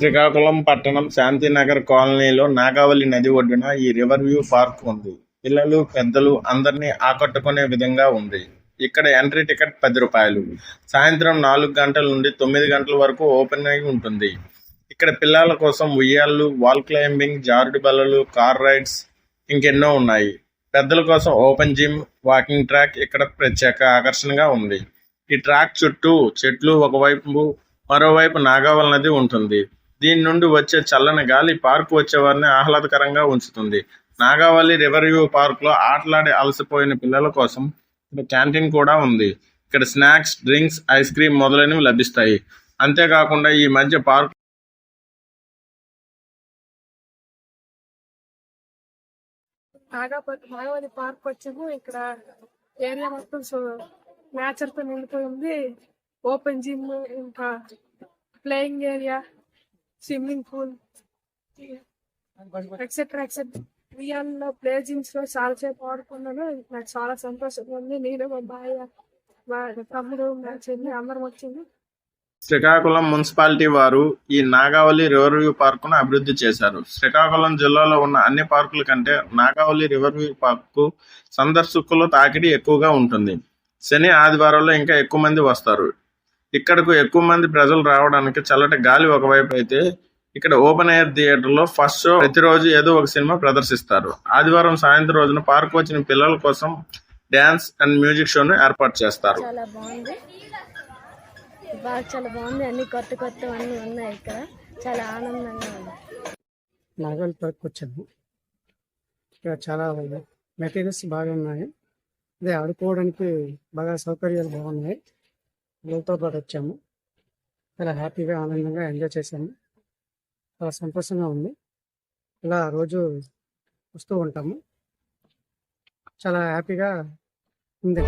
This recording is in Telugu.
శ్రీకాకుళం పట్టణం శాంతినగర్ కాలనీలో నాగావళి నది ఒడ్డున ఈ రివర్ వ్యూ పార్క్ ఉంది. పిల్లలు పెద్దలు అందరినీ ఆకట్టుకునే విధంగా ఉంది. ఇక్కడ ఎంట్రీ టికెట్ పది రూపాయలు. సాయంత్రం నాలుగు గంటల నుండి తొమ్మిది గంటల వరకు ఓపెన్ అయి ఉంటుంది. ఇక్కడ పిల్లల కోసం ఉయ్యాళ్ళు వాల్ క్లైంబింగ్ జారుడు బల్లలు కార్ రైడ్స్ ఇంకెన్నో ఉన్నాయి. పెద్దల కోసం ఓపెన్ జిమ్ వాకింగ్ ట్రాక్ ఇక్కడ ప్రత్యేక ఆకర్షణగా ఉంది. ఈ ట్రాక్ చుట్టూ చెట్లు ఒకవైపు మరోవైపు నాగావళి నది ఉంటుంది. దీని నుండి వచ్చే చల్లని గాలి పార్క్ వచ్చేవారిని ఆహ్లాదకరంగా ఉంచుతుంది. నాగావళి రివర్ వ్యూ పార్క్లో ఆటలాడి అలసిపోయిన పిల్లల కోసం ఇక్కడ క్యాంటీన్ కూడా ఉంది. ఇక్కడ స్నాక్స్ డ్రింక్స్ ఐస్ క్రీమ్ మొదలైనవి లభిస్తాయి. అంతేకాకుండా ఈ మధ్య పార్క్ నాగాపతి నాగావళి పార్క్ వచ్చాము ఇక్కడ ఏరియా మొత్తం సో నిండిపోయి ఉంది. ఓపెన్ జిమ్ ఇంకా playing area swimming pool. Etcetera etcetera ఉయ్యాలలో ప్లే జిమ్స్లో చాలా సేపు ఆడుకున్నాను. నాకు చాలా సంతోషంగా ఉంది. నేను మా బాయ్ మా తమ్ముడు మా చెల్లి అందరం వచ్చింది. శ్రీకాకుళం మున్సిపాలిటీ వారు ఈ నాగావళి రివర్ వ్యూ పార్కును అభివృద్ధి చేశారు. శ్రీకాకుళం జిల్లాలో ఉన్న అన్ని పార్కుల కంటే నాగావళి రివర్ వ్యూ పార్కు సందర్శకుల తాకిడి ఎక్కువగా ఉంటుంది. శని ఆదివారాల్లో ఇంకా ఎక్కువ మంది వస్తారు. ఇక్కడకు ఎక్కువ మంది ప్రజలు రావడానికి చల్లటి గాలి ఒకవైపు అయితే ఇక్కడ ఓపెన్ ఎయిర్ థియేటర్లో ఫస్ట్ షో ప్రతిరోజు ఏదో ఒక సినిమా ప్రదర్శిస్తారు. ఆదివారం సాయంత్రం రోజున పార్క్ వచ్చిన పిల్లల కోసం డ్యాన్స్ అండ్ మ్యూజిక్ షోను ఏర్పాటు చేస్తారు. చాలా బాగుంది. బాగా చాలా బాగుంది. అన్ని కొత్త కొత్త అన్నీ ఉన్నాయి ఇక్కడ. చాలా ఆనందంగా ఉంది. నాగల్ పార్క్ వచ్చాము. ఇక్కడ చాలా మెటీరియల్స్ బాగా ఉన్నాయి. అదే ఆడుకోవడానికి బాగా సౌకర్యాలు బాగున్నాయి. పిల్లలతో పాటు వచ్చాము చాలా హ్యాపీగా ఆనందంగా ఎంజాయ్ చేశాము. చాలా సంతోషంగా ఉంది. ఇలా రోజు వస్తూ ఉంటాము. చాలా హ్యాపీగా ఉంది.